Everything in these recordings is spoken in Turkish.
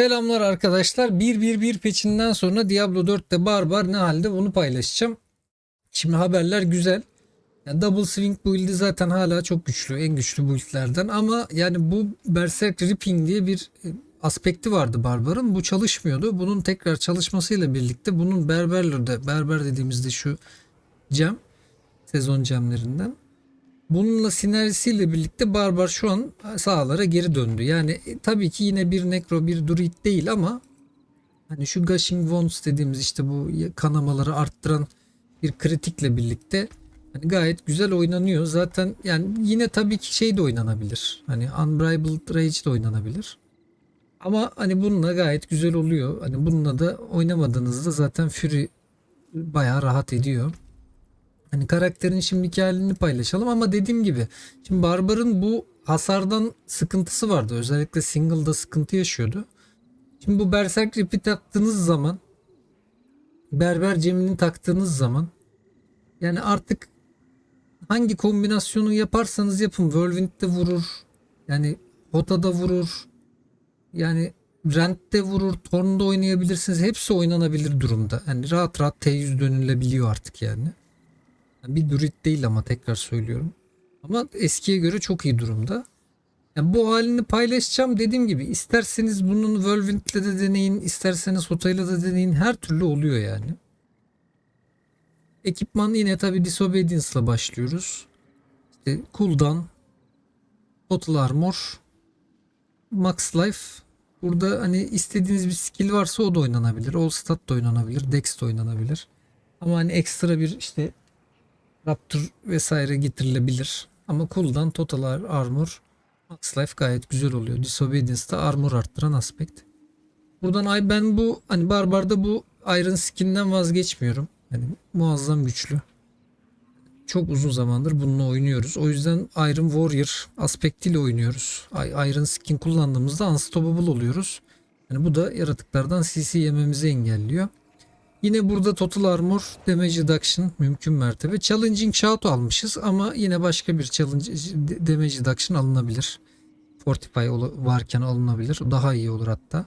Selamlar arkadaşlar. 1.1.1 peçinden sonra Diablo 4'te Barbar ne halde bunu paylaşacağım. Şimdi haberler güzel. Yani Double Swing build'i zaten hala çok güçlü. En güçlü build'lerden ama yani bu Berserk Ripping diye bir e, aspekti vardı Barbar'ın. Bu çalışmıyordu. Bunun tekrar çalışmasıyla birlikte bunun Berberler'de, Berber dediğimizde şu gem, sezon gemlerinden. Bununla sinerjisiyle birlikte Barbar şu an sahalara geri döndü. Yani e, tabii ki yine bir Necro bir Druid değil ama hani şu Gushing Wounds dediğimiz işte bu kanamaları arttıran bir kritikle birlikte hani gayet güzel oynanıyor. Zaten yani yine tabii ki şey de oynanabilir. Hani Unbridled Rage de oynanabilir. Ama hani bununla gayet güzel oluyor. Hani bununla da oynamadığınızda zaten Fury bayağı rahat ediyor. Hani karakterin şimdiki halini paylaşalım ama dediğim gibi şimdi Barbar'ın bu hasardan sıkıntısı vardı. Özellikle single'da sıkıntı yaşıyordu. Şimdi bu Berserk Rip'i taktığınız zaman Berber Cemil'ini taktığınız zaman yani artık hangi kombinasyonu yaparsanız yapın Whirlwind'de vurur. Yani Hota'da vurur. Yani Rent'te vurur. Torn'da oynayabilirsiniz. Hepsi oynanabilir durumda. Yani rahat rahat T100 dönülebiliyor artık yani. Bir Druid değil ama tekrar söylüyorum. Ama eskiye göre çok iyi durumda. Yani bu halini paylaşacağım dediğim gibi isterseniz bunun Whirlwind'le de deneyin, isterseniz Hota'yla da deneyin. Her türlü oluyor yani. Ekipman yine tabi Disobedience'la başlıyoruz. İşte cooldown, Total Armor, Max Life. Burada hani istediğiniz bir skill varsa o da oynanabilir. All Stat da oynanabilir. Dex de oynanabilir. Ama hani ekstra bir işte Raptor vesaire getirilebilir. Ama cooldown, Total Armor, Max Life gayet güzel oluyor. Disobedience'da armor arttıran aspekt. Buradan ay ben bu hani Barbar'da bu Iron Skin'den vazgeçmiyorum. Yani muazzam güçlü. Çok uzun zamandır bununla oynuyoruz. O yüzden Iron Warrior aspektiyle oynuyoruz. Iron Skin kullandığımızda unstoppable oluyoruz. Yani bu da yaratıklardan CC yememizi engelliyor. Yine burada Total Armor Damage Reduction mümkün mertebe. Challenging Shout almışız ama yine başka bir challenge Damage Reduction alınabilir. Fortify varken alınabilir. Daha iyi olur hatta.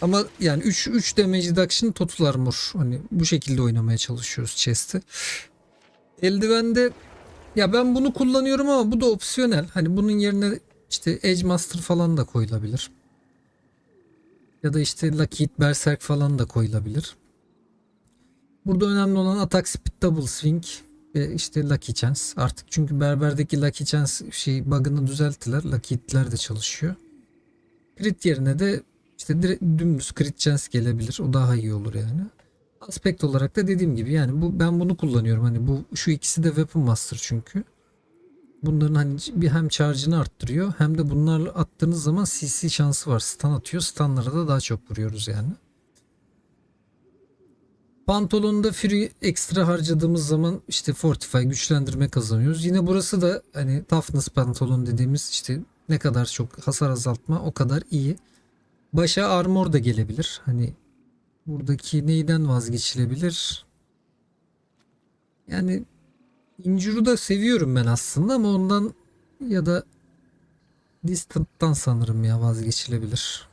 Ama yani 3 3 damage reduction total armor. Hani bu şekilde oynamaya çalışıyoruz chest'i. Eldivende ya ben bunu kullanıyorum ama bu da opsiyonel. Hani bunun yerine işte Edge Master falan da koyulabilir. Ya da işte Hit Berserk falan da koyulabilir. Burada önemli olan Attack Speed Double Swing ve işte Lucky Chance. Artık çünkü Berber'deki Lucky Chance şey bug'ını düzelttiler. Lucky Hit'ler de çalışıyor. Crit yerine de işte dümdüz crit chance gelebilir. O daha iyi olur yani. Aspekt olarak da dediğim gibi yani bu ben bunu kullanıyorum. Hani bu şu ikisi de Weapon Master çünkü. Bunların hani bir hem charge'ını arttırıyor hem de bunlarla attığınız zaman CC şansı var. Stun atıyor. Stunlara da daha çok vuruyoruz yani. Pantolonda Fury ekstra harcadığımız zaman işte Fortify güçlendirme kazanıyoruz. Yine burası da hani Toughness pantolon dediğimiz işte ne kadar çok hasar azaltma o kadar iyi. Başa armor da gelebilir. Hani buradaki neyden vazgeçilebilir? Yani Injure'u da seviyorum ben aslında ama ondan ya da Distant'tan sanırım ya vazgeçilebilir.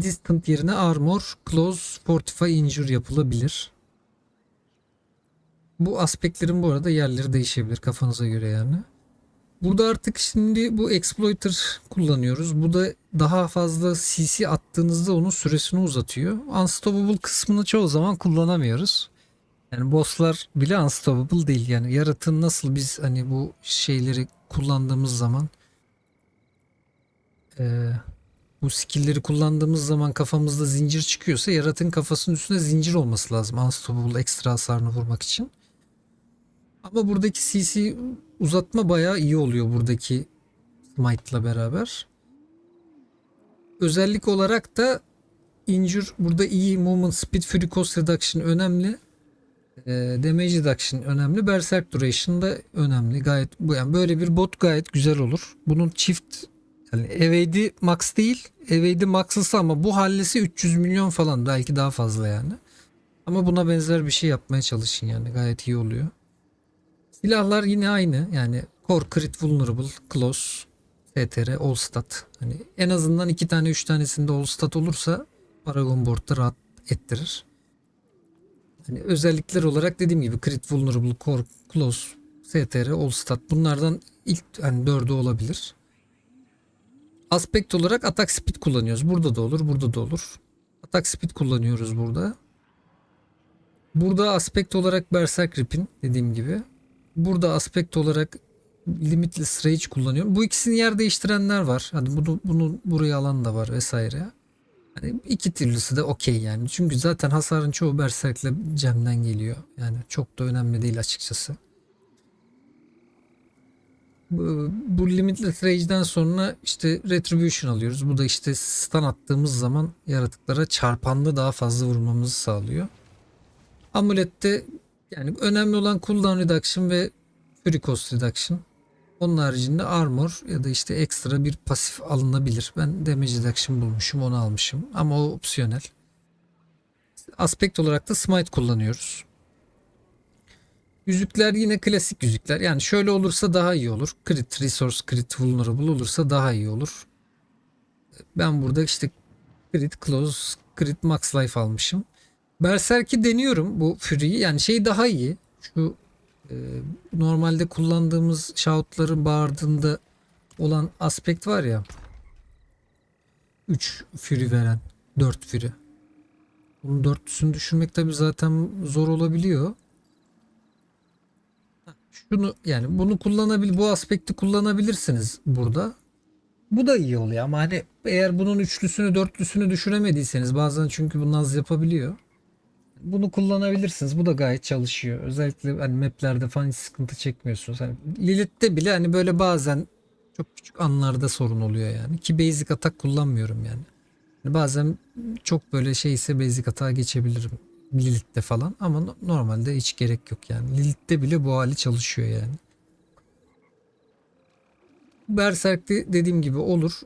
Distant yerine Armor, Close, Fortify, Injure yapılabilir. Bu aspektlerin bu arada yerleri değişebilir kafanıza göre yani. Burada artık şimdi bu exploiter kullanıyoruz. Bu da daha fazla CC attığınızda onun süresini uzatıyor. Unstoppable kısmını çoğu zaman kullanamıyoruz. Yani bosslar bile unstoppable değil. Yani yaratığın nasıl biz hani bu şeyleri kullandığımız zaman eee, bu skill'leri kullandığımız zaman kafamızda zincir çıkıyorsa yaratığın kafasının üstünde zincir olması lazım. Unstoppable ekstra hasarını vurmak için. Ama buradaki CC uzatma bayağı iyi oluyor buradaki Smite'la beraber. Özellik olarak da Injure burada iyi Movement Speed Fury Cost Reduction önemli. E, damage Reduction önemli. Berserk Duration da önemli. Gayet bu yani böyle bir bot gayet güzel olur. Bunun çift yani evade max değil. Evade max'lısı ama bu hallesi 300 milyon falan belki daha fazla yani. Ama buna benzer bir şey yapmaya çalışın yani gayet iyi oluyor. Silahlar yine aynı yani Core Crit Vulnerable, Close, STR All Stat. Hani en azından iki tane üç tanesinde All Stat olursa Paragon Board'da rahat ettirir. Hani özellikler olarak dediğim gibi Crit Vulnerable Core Close STR All Stat bunlardan ilk hani dördü olabilir. Aspekt olarak atak speed kullanıyoruz. Burada da olur, burada da olur. Atak speed kullanıyoruz burada. Burada aspekt olarak Berserk Rip'in dediğim gibi. Burada aspekt olarak Limitless Rage kullanıyorum. Bu ikisini yer değiştirenler var. Hadi bunu, bunu buraya alan da var vesaire. Hani iki türlüsü de okey yani. Çünkü zaten hasarın çoğu Berserk'le Cem'den geliyor. Yani çok da önemli değil açıkçası. Bu, bu Limitless Rage'den sonra işte Retribution alıyoruz. Bu da işte stun attığımız zaman yaratıklara çarpanlı daha fazla vurmamızı sağlıyor. Amulette yani önemli olan cooldown reduction ve fury cost reduction. Onun haricinde armor ya da işte ekstra bir pasif alınabilir. Ben damage reduction bulmuşum onu almışım ama o opsiyonel. Aspekt olarak da smite kullanıyoruz. Yüzükler yine klasik yüzükler. Yani şöyle olursa daha iyi olur. Crit resource, crit vulnerable olursa daha iyi olur. Ben burada işte crit close, crit max life almışım. Berserk'i deniyorum bu Fury'yi. Yani şey daha iyi. Şu normalde kullandığımız shoutların bağırdığında olan aspekt var ya. 3 Fury veren. 4 Fury. Bunun dörtlüsünü düşürmek tabi zaten zor olabiliyor. Şunu yani bunu kullanabil bu aspekti kullanabilirsiniz burada. Bu da iyi oluyor ama hani eğer bunun üçlüsünü dörtlüsünü düşüremediyseniz bazen çünkü bu naz yapabiliyor. Bunu kullanabilirsiniz. Bu da gayet çalışıyor. Özellikle hani maplerde falan hiç sıkıntı çekmiyorsunuz. Hani Lilith'te bile hani böyle bazen çok küçük anlarda sorun oluyor yani. Ki basic atak kullanmıyorum yani. Hani bazen çok böyle şeyse basic atağa geçebilirim. Lilith'te falan ama no- normalde hiç gerek yok yani. Lilith'te bile bu hali çalışıyor yani. Berserk'te dediğim gibi olur.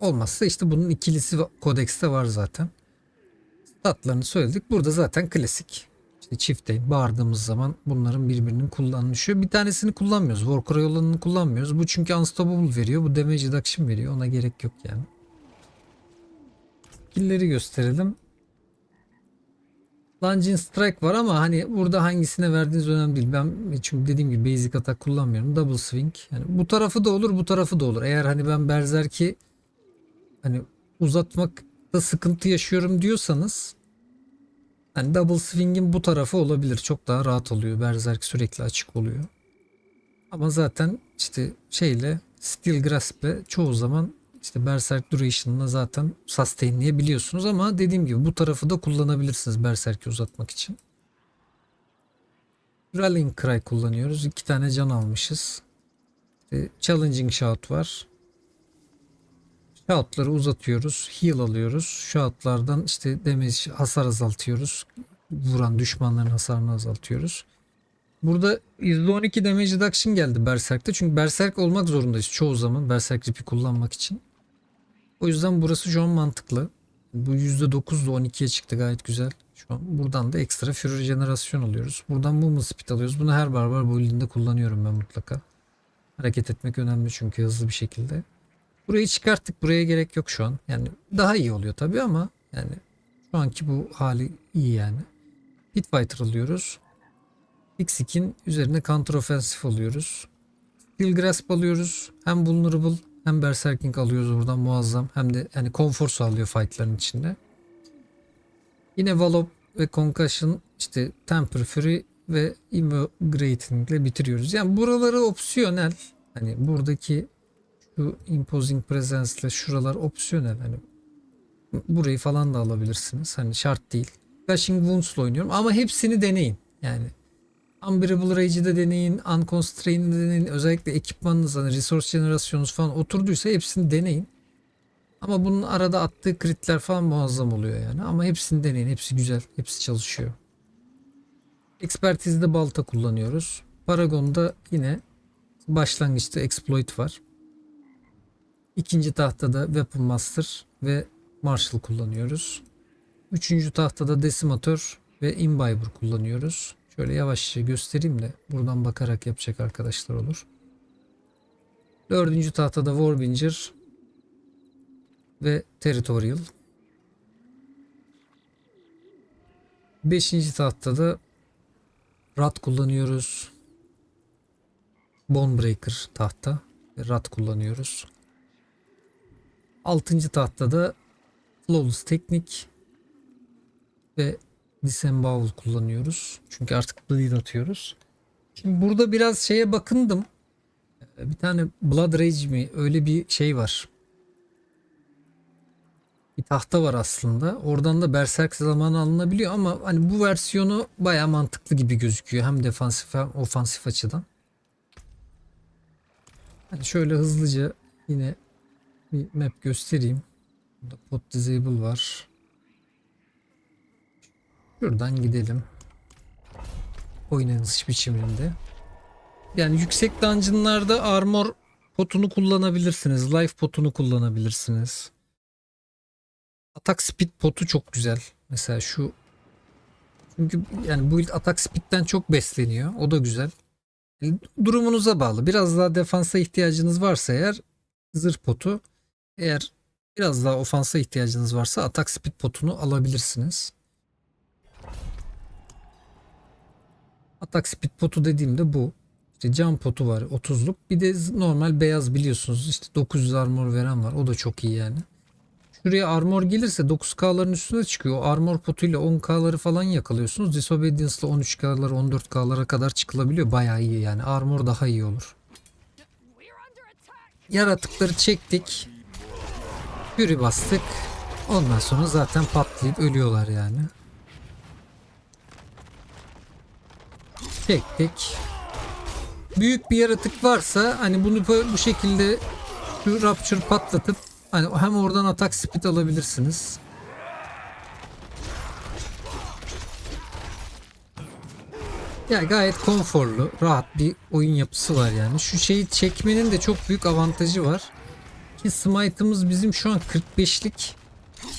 Olmazsa işte bunun ikilisi kodekste var zaten. Statlarını söyledik. Burada zaten klasik. İşte çifteyim bağırdığımız zaman bunların birbirinin kullanılıyor. Bir tanesini kullanmıyoruz. Warcry olanını kullanmıyoruz. Bu çünkü unstoppable veriyor. Bu damage reduction veriyor. Ona gerek yok yani. Skill'leri gösterelim. Lunging Strike var ama hani burada hangisine verdiğiniz önemli değil. Ben çünkü dediğim gibi basic atak kullanmıyorum. Double Swing. Yani bu tarafı da olur bu tarafı da olur. Eğer hani ben Berserk'i hani uzatmakta sıkıntı yaşıyorum diyorsanız hani Double Swing'in bu tarafı olabilir. Çok daha rahat oluyor. Berserk sürekli açık oluyor. Ama zaten işte şeyle Steel Grasp'le çoğu zaman işte Berserk Duration'la zaten sustainleyebiliyorsunuz ama dediğim gibi bu tarafı da kullanabilirsiniz Berserk'i uzatmak için. Rallying Cry kullanıyoruz. İki tane can almışız. İşte Challenging Shout var. Shout'ları uzatıyoruz. Heal alıyoruz. Shout'lardan işte damage hasar azaltıyoruz. Vuran düşmanların hasarını azaltıyoruz. Burada %12 damage reduction geldi Berserk'te. Çünkü Berserk olmak zorundayız çoğu zaman Berserk Rip'i kullanmak için. O yüzden burası şu an mantıklı. Bu %9 da 12'ye çıktı gayet güzel. Şu an buradan da ekstra Fury jenerasyon alıyoruz. Buradan Movement Speed alıyoruz. Bunu her barbar build'inde kullanıyorum ben mutlaka. Hareket etmek önemli çünkü hızlı bir şekilde. Burayı çıkarttık. Buraya gerek yok şu an. Yani daha iyi oluyor tabii ama yani şu anki bu hali iyi yani. Hitfighter alıyoruz. X2'in üzerine counter offensive alıyoruz. Steel Grasp alıyoruz. Hem vulnerable hem berserking alıyoruz buradan muazzam. Hem de yani konfor sağlıyor fightların içinde. Yine Wallop ve Concussion işte Temper Fury ve Immigrating ile bitiriyoruz. Yani buraları opsiyonel. Hani buradaki şu Imposing Presence ile şuralar opsiyonel. Hani burayı falan da alabilirsiniz. Hani şart değil. Gushing Wounds ile oynuyorum ama hepsini deneyin. Yani Unbearable Rage'i de deneyin, Unconstrained'i de deneyin. Özellikle ekipmanınız, hani resource generasyonunuz falan oturduysa hepsini deneyin. Ama bunun arada attığı critler falan muazzam oluyor yani. Ama hepsini deneyin. Hepsi güzel. Hepsi çalışıyor. Expertise'de balta kullanıyoruz. Paragon'da yine başlangıçta exploit var. İkinci tahtada Weapon Master ve Marshal kullanıyoruz. Üçüncü tahtada Decimator ve Imbiber kullanıyoruz. Şöyle yavaşça göstereyim de buradan bakarak yapacak arkadaşlar olur. Dördüncü tahtada Warbinger ve Territorial. Beşinci tahtada Rat kullanıyoruz. Bonebreaker tahta ve Rat kullanıyoruz. Altıncı tahtada Flawless Teknik ve Disembowel kullanıyoruz. Çünkü artık bleed atıyoruz. Şimdi burada biraz şeye bakındım. Ee, Bir tane Blood Rage mi öyle bir şey var. Bir tahta var aslında. Oradan da Berserk zamanı alınabiliyor ama hani bu versiyonu baya mantıklı gibi gözüküyor. Hem defansif hem ofansif açıdan. Hani şöyle hızlıca yine bir map göstereyim. Burada pot disable var. Şuradan gidelim. Oynanış biçiminde. Yani yüksek dungeonlarda armor potunu kullanabilirsiniz. Life potunu kullanabilirsiniz. Atak speed potu çok güzel. Mesela şu çünkü yani build atak speed'den çok besleniyor. O da güzel. Yani Durumunuza bağlı. Biraz daha defansa ihtiyacınız varsa eğer zırh potu. Eğer biraz daha ofansa ihtiyacınız varsa atak speed potunu alabilirsiniz. Atak speed potu dediğimde bu. İşte cam potu var 30'luk. Bir de normal beyaz biliyorsunuz. İşte 900 armor veren var. O da çok iyi yani. Şuraya armor gelirse 9K'ların üstüne çıkıyor. O armor potuyla 10K'ları falan yakalıyorsunuz. Disobedience'la 13K'lara 14K'lara kadar çıkılabiliyor. Bayağı iyi yani. Armor daha iyi olur. Yaratıkları çektik. Fury bastık. Ondan sonra zaten patlayıp ölüyorlar yani. Çektik. Büyük bir yaratık varsa hani bunu bu şekilde şu Rapture patlatıp hani hem oradan atak speed alabilirsiniz. Ya gayet konforlu, rahat bir oyun yapısı var yani. Şu şeyi çekmenin de çok büyük avantajı var. Ki smite'ımız bizim şu an 45'lik.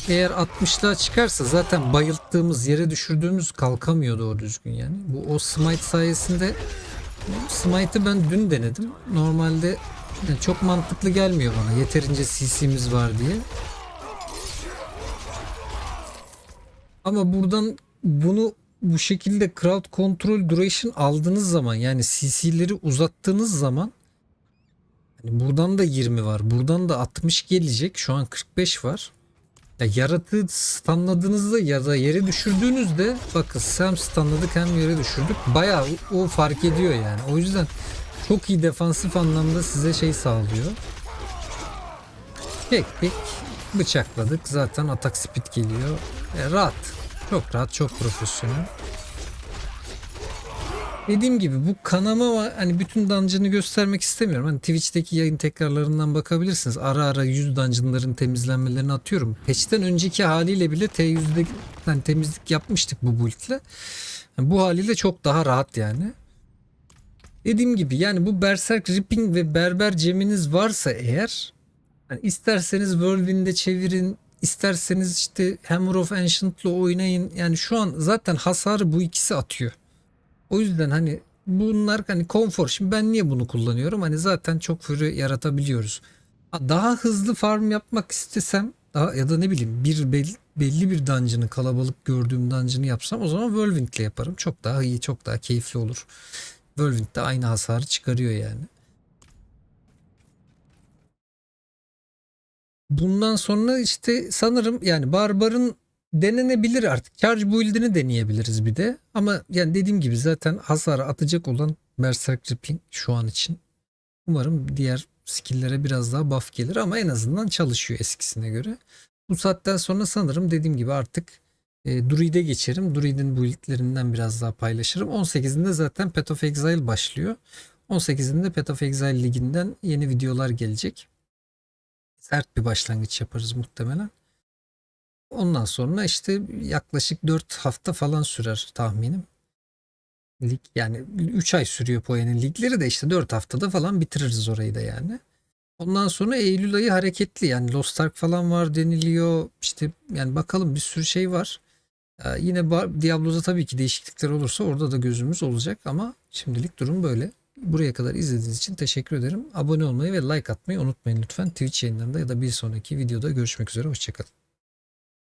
Eğer 60'lığa çıkarsa zaten bayılttığımız, yere düşürdüğümüz kalkamıyor doğru düzgün yani. Bu o smite sayesinde Smite'ı ben dün denedim. Normalde yani çok mantıklı gelmiyor bana. Yeterince CC'miz var diye. Ama buradan bunu bu şekilde crowd control duration aldığınız zaman yani CC'leri uzattığınız zaman hani buradan da 20 var. Buradan da 60 gelecek. Şu an 45 var. Ya yaratığı stunladığınızda ya da yere düşürdüğünüzde bakın hem stunladık hem yere düşürdük. Bayağı o fark ediyor yani. O yüzden çok iyi defansif anlamda size şey sağlıyor. Çektik. Bıçakladık. Zaten atak speed geliyor. E, rahat. Çok rahat. Çok profesyonel. Dediğim gibi bu kanama var. Hani bütün dungeon'ı göstermek istemiyorum. Hani Twitch'teki yayın tekrarlarından bakabilirsiniz. Ara ara 100 dungeon'ların temizlenmelerini atıyorum. Patch'ten önceki haliyle bile T100'de hani temizlik yapmıştık bu build'le. Yani bu haliyle çok daha rahat yani. Dediğim gibi yani bu Berserk Ripping ve Berber Cem'iniz varsa eğer yani isterseniz Whirlwind'e çevirin, isterseniz işte Hammer of Ancient'la oynayın. Yani şu an zaten hasarı bu ikisi atıyor. O yüzden hani bunlar hani konfor. Şimdi ben niye bunu kullanıyorum? Hani zaten çok fury yaratabiliyoruz. Ha, Daha hızlı farm yapmak istesem daha ya da ne bileyim bir bel- belli bir dungeon'ı kalabalık gördüğüm dungeon'ı yapsam o zaman Whirlwind'le yaparım. Çok daha iyi, çok daha keyifli olur. Whirlwind de aynı hasarı çıkarıyor yani. Bundan sonra işte sanırım yani Barbar'ın denenebilir artık. Charge build'ini deneyebiliriz bir de. Ama yani dediğim gibi zaten hasarı atacak olan Berserk Ripping şu an için. Umarım diğer skill'lere biraz daha buff gelir ama en azından çalışıyor eskisine göre. Bu saatten sonra sanırım dediğim gibi artık e, Druid'e geçerim. Druid'in build'lerinden biraz daha paylaşırım. 18'inde zaten Path of Exile başlıyor. 18'inde Path of Exile liginden yeni videolar gelecek. Sert bir başlangıç yaparız muhtemelen. Ondan sonra işte yaklaşık 4 hafta falan sürer tahminim. Lig yani 3 ay sürüyor Poya'nın ligleri de işte 4 haftada falan bitiririz orayı da yani. Ondan sonra Eylül ayı hareketli yani Lost Ark falan var deniliyor. İşte yani bakalım bir sürü şey var. Ee, yine Diablo'da tabii ki değişiklikler olursa orada da gözümüz olacak ama şimdilik durum böyle. Buraya kadar izlediğiniz için teşekkür ederim. Abone olmayı ve like atmayı unutmayın lütfen. Twitch yayınlarında ya da bir sonraki videoda görüşmek üzere. Hoşçakalın.